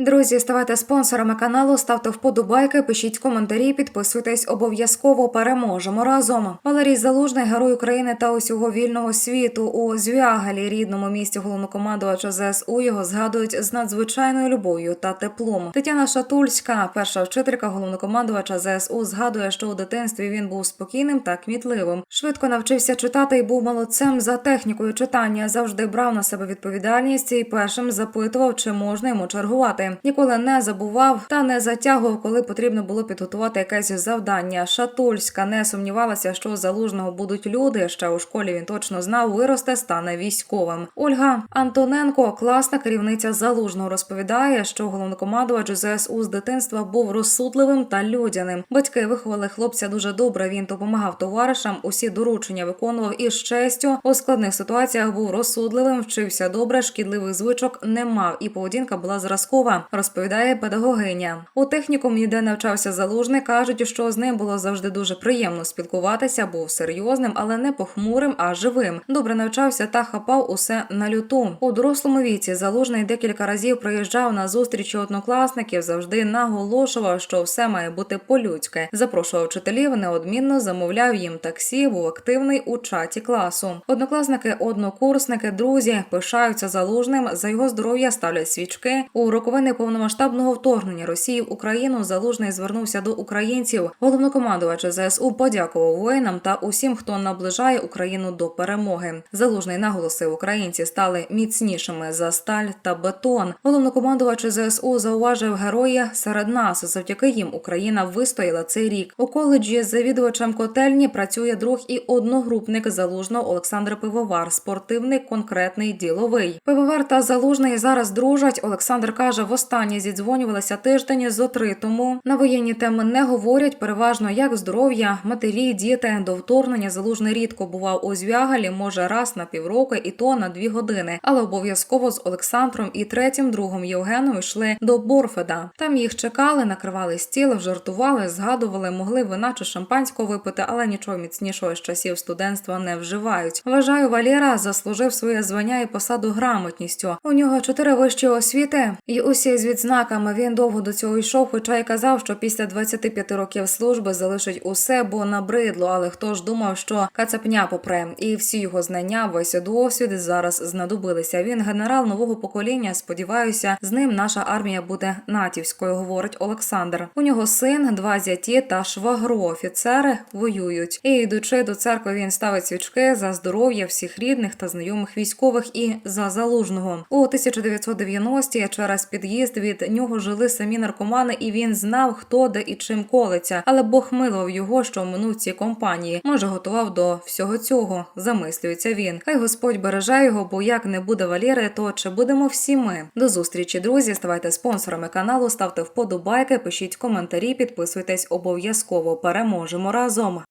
Друзі, ставайте спонсорами каналу, ставте вподобайки, пишіть коментарі, підписуйтесь обов'язково. Переможемо разом. Валерій Залужний, герой України та усього вільного світу у Звягалі, рідному місті головнокомандувача ЗСУ. Його згадують з надзвичайною любов'ю та теплом. Тетяна Шатульська, перша вчителька головнокомандувача ЗСУ, згадує, що у дитинстві він був спокійним та кмітливим. Швидко навчився читати і був молодцем за технікою читання. Завжди брав на себе відповідальність і першим запитував, чи можна йому чергувати. Ніколи не забував та не затягував, коли потрібно було підготувати якесь завдання. Шатульська не сумнівалася, що залужного будуть люди. Ще у школі він точно знав, виросте, стане військовим. Ольга Антоненко, класна керівниця залужного, розповідає, що головнокомандувач ЗСУ з дитинства був розсудливим та людяним. Батьки виховали хлопця дуже добре. Він допомагав товаришам, усі доручення виконував із честю. У складних ситуаціях був розсудливим, вчився добре, шкідливих звичок не мав, і поведінка була зразкова, розповідає педагогиня. У технікум ніде навчався залужний. кажуть, що з ним було завжди дуже приємно спілкуватися. Був серйозним, але не похмурим, а живим. Добре навчався та хапав усе на люту. У дорослому віці залужний декілька разів приїжджав на зустрічі однокласників. Завжди наголошував, що все має бути по-людськи. Запрошував вчителів, неодмінно замовляв їм таксі. Був активний у чаті класу. Однокласники, однокурсники, друзі пишаються залужним. За його здоров'я ставлять свічки. У роковини повномасштабного вторгнення Росії в Україну залужний звернувся до українців. Головнокомандувач ЗСУ подякував воїнам та усім, хто наближає Україну до перемоги. Залужний наголосив, українці стали міцнішими за сталь та бетон. Головнокомандувач ЗСУ зауважив герої серед нас. Завдяки їм Україна вистояла цей рік. У коледжі завідувачем котельні працює друг і одногрупник залужного Олександр Пивовар. Спортивний, конкретний, діловий. Пивовар та залужний зараз дружать. Олександр каже, востаннє зідзвонювалися тиждень зо три тому. На воєнні теми не говорять. Переважно як здоров'я, матері, діти. До вторгнення залужний рідко бував у звягалі, може раз на півроку, і то на дві години. Але обов'язково з Олександром і третім другом Євгеном йшли до Борфеда. Там їх чекали, накривали стіл, жартували, згадували, могли вина чи шампанського випити, але нічого міцнішого з часів студентства не вживають. Вважаю, Валєра заслужив своє звання і посаду грамотністю. У нього чотири вищі освіти, і усі з відзнаками він довго до цього йшов, хоча й казав, що після 25 років служби залишить усе, бо набридло. Але хто ж думав, що кацапня попре, і всі його знання, весь досвід зараз знадобилися. Він генерал нового покоління. Сподіваюся, з ним наша армія буде натівською, говорить Олександр. У нього син, два зяті та швагро офіцери воюють. І йдучи до церкви, він ставить свічки за здоров'я всіх рідних та знайомих військових і за залужного. У 1990-ті через під'їзд від нього жили самі наркомани, і він знав, хто де і чим колиться. Але Бог милував його, що минув ці компанії. Може, готував до всього цього. Замислюється він. Хай Господь береже його, бо як не буде Валєри, то чи будемо всі ми? До зустрічі, друзі. Ставайте спонсорами каналу, ставте вподобайки, пишіть коментарі, підписуйтесь обов'язково. Переможемо разом.